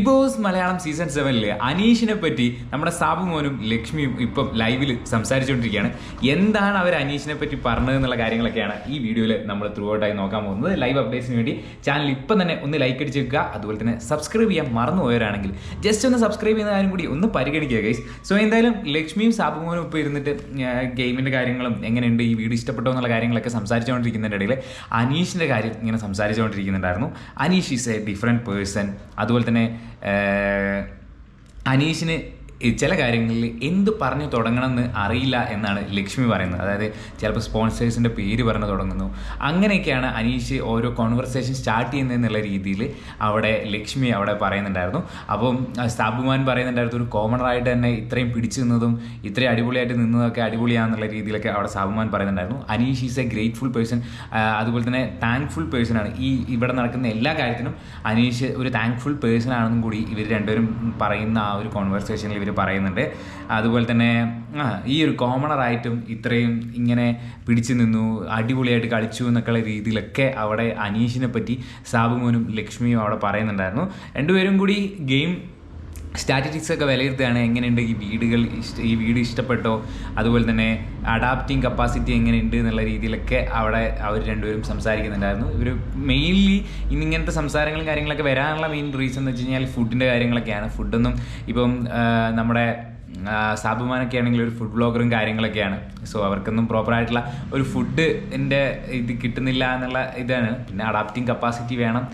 Big boss Malayalam season സെവനിലെ അനീഷിനെ പറ്റി നമ്മുടെ സാബു മോനും ലക്ഷ്മിയും ഇപ്പം ലൈവിൽ സംസാരിച്ചുകൊണ്ടിരിക്കുകയാണ് എന്താണ് അവർ അനീഷിനെ പറ്റി പറഞ്ഞത് എന്നുള്ള കാര്യങ്ങളൊക്കെയാണ് ഈ വീഡിയോയിൽ നമ്മൾ ത്രൂ ഔട്ടായി നോക്കാൻ പോകുന്നത്. ലൈവ് അപ്ഡേറ്റ്സിന് വേണ്ടി ചാനൽ ഇപ്പം തന്നെ ഒന്ന് ലൈക്ക് അടിച്ച് വെക്കുക. അതുപോലെ തന്നെ സബ്സ്ക്രൈബ് ചെയ്യാൻ മറന്നു പോയവരാണെങ്കിൽ ജസ്റ്റ് ഒന്ന് സബ്സ്ക്രൈബ് ചെയ്യുന്ന കാര്യം കൂടി ഒന്ന് പരിഗണിക്കുക ഗൈസ് സോ എന്തായാലും ലക്ഷ്മിയും സാബു മോനും ഇപ്പോൾ ഇരുന്നിട്ട് ഗെയിമിന്റെ കാര്യങ്ങളും എങ്ങനെയുണ്ട്? ഈ വീഡിയോ ഇഷ്ടപ്പെട്ടോ എന്നുള്ള കാര്യങ്ങളൊക്കെ സംസാരിച്ചുകൊണ്ടിരിക്കുന്നതിന്റെ ഇടയിൽ അനീഷിന്റെ കാര്യം ഇങ്ങനെ സംസാരിച്ചുകൊണ്ടിരിക്കുന്നുണ്ടായിരുന്നു Anish is a different person അതുപോലെ തന്നെ ഏഹ്, അനീഷിന് ഈ ചില കാര്യങ്ങളിൽ എന്ത് പറഞ്ഞു തുടങ്ങണമെന്ന് അറിയില്ല എന്നാണ് ലക്ഷ്മി പറയുന്നത്. അതായത് ചിലപ്പോൾ സ്പോൺസേഴ്സിന്റെ പേര് പറഞ്ഞു തുടങ്ങുന്നു. അങ്ങനെയൊക്കെയാണ് അനീഷ് ഓരോ കോൺവെർസേഷൻ സ്റ്റാർട്ട് ചെയ്യുന്നതെന്നുള്ള രീതിയിൽ അവിടെ ലക്ഷ്മി അവിടെ പറയുന്നുണ്ടായിരുന്നു. അപ്പം സാബുമാൻ പറയുന്നുണ്ടായിരുന്നു ഒരു കോമണറായിട്ട് തന്നെ ഇത്രയും പിടിച്ചു നിന്നതും ഇത്രയും അടിപൊളിയായിട്ട് നിന്നതൊക്കെ അടിപൊളിയാണെന്നുള്ള രീതിയിലൊക്കെ അവിടെ സാബുമാൻ പറയുന്നുണ്ടായിരുന്നു. Anish is a grateful person അതുപോലെ തന്നെ താങ്ക്ഫുൾ പേഴ്സൺ ആണ്. ഈ ഇവിടെ നടക്കുന്ന എല്ലാ കാര്യത്തിനും അനീഷ് ഒരു താങ്ക്ഫുൾ പേഴ്സൺ ആണെന്നും കൂടി ഇവർ രണ്ടുപേരും പറയുന്ന ആ ഒരു കോൺവെർസേഷനിൽ ഇവർ പറയുന്നുണ്ട്. അതുപോലെ തന്നെ ഈ ഒരു കോമണറായിട്ടും ഇത്രയും ഇങ്ങനെ പിടിച്ചു നിന്നു അടിപൊളിയായിട്ട് കളിച്ചു എന്നൊക്കെയുള്ള രീതിയിലൊക്കെ അവിടെ അനീഷിനെ പറ്റി സാബുമോനും ലക്ഷ്മിയും അവിടെ പറയുന്നുണ്ടായിരുന്നു. രണ്ടുപേരും കൂടി ഗെയിം സ്റ്റാറ്റിസ്റ്റിക്സ് ഒക്കെ വിലയിരുത്തുകയാണ് എങ്ങനെയുണ്ട് ഈ വീടുകൾ ഇഷ്ട- ഈ വീട് ഇഷ്ടപ്പെട്ടോ? അതുപോലെ തന്നെ അഡാപ്റ്റിംഗ് കപ്പാസിറ്റി എങ്ങനെയുണ്ട് എന്നുള്ള രീതിയിലൊക്കെ അവിടെ അവർ രണ്ടുപേരും സംസാരിക്കുന്നുണ്ടായിരുന്നു. ഇവർ മെയിൻലി ഇന്നിങ്ങനത്തെ സംസാരങ്ങളും കാര്യങ്ങളൊക്കെ വരാനുള്ള മെയിൻ റീസൺ എന്ന് വെച്ച് കഴിഞ്ഞാൽ ഫുഡിന്റെ കാര്യങ്ങളൊക്കെയാണ്. ഫുഡൊന്നും ഇപ്പം നമ്മുടെ സാബുമാനൊക്കെ ആണെങ്കിൽ ഒരു ഫുഡ് ബ്ലോഗറും കാര്യങ്ങളൊക്കെയാണ്. സോ അവർക്കൊന്നും പ്രോപ്പറായിട്ടുള്ള ഒരു ഫുഡിന്റെ ഇത് കിട്ടുന്നില്ല എന്നുള്ള ഇതാണ്. പിന്നെ അഡാപ്റ്റിംഗ് കപ്പാസിറ്റി വേണം.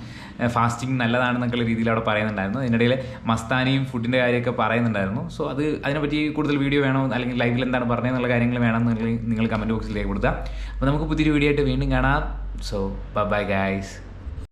ഫാസ്റ്റിംഗ് നല്ലതാണെന്നൊക്കെയുള്ള രീതിയിൽ അവിടെ പറയുന്നുണ്ടായിരുന്നു. അതിനിടയിൽ മസ്താനിയും ഫുഡിന്റെ കാര്യമൊക്കെ പറയുന്നുണ്ടായിരുന്നു. സോ അത് അതിനെപ്പറ്റി കൂടുതൽ വീഡിയോ വേണോ? അല്ലെങ്കിൽ ലൈവിൽ എന്താണ് പറഞ്ഞതെന്നുള്ള കാര്യങ്ങൾ വേണമെന്നുണ്ടെങ്കിൽ നിങ്ങൾ കമന്റ് ബോക്സിലേക്ക് കൊടുത്താൽ അപ്പോൾ നമുക്ക് പുതിയൊരു വീഡിയോ ആയിട്ട് വീണ്ടും കാണാം. So bye guys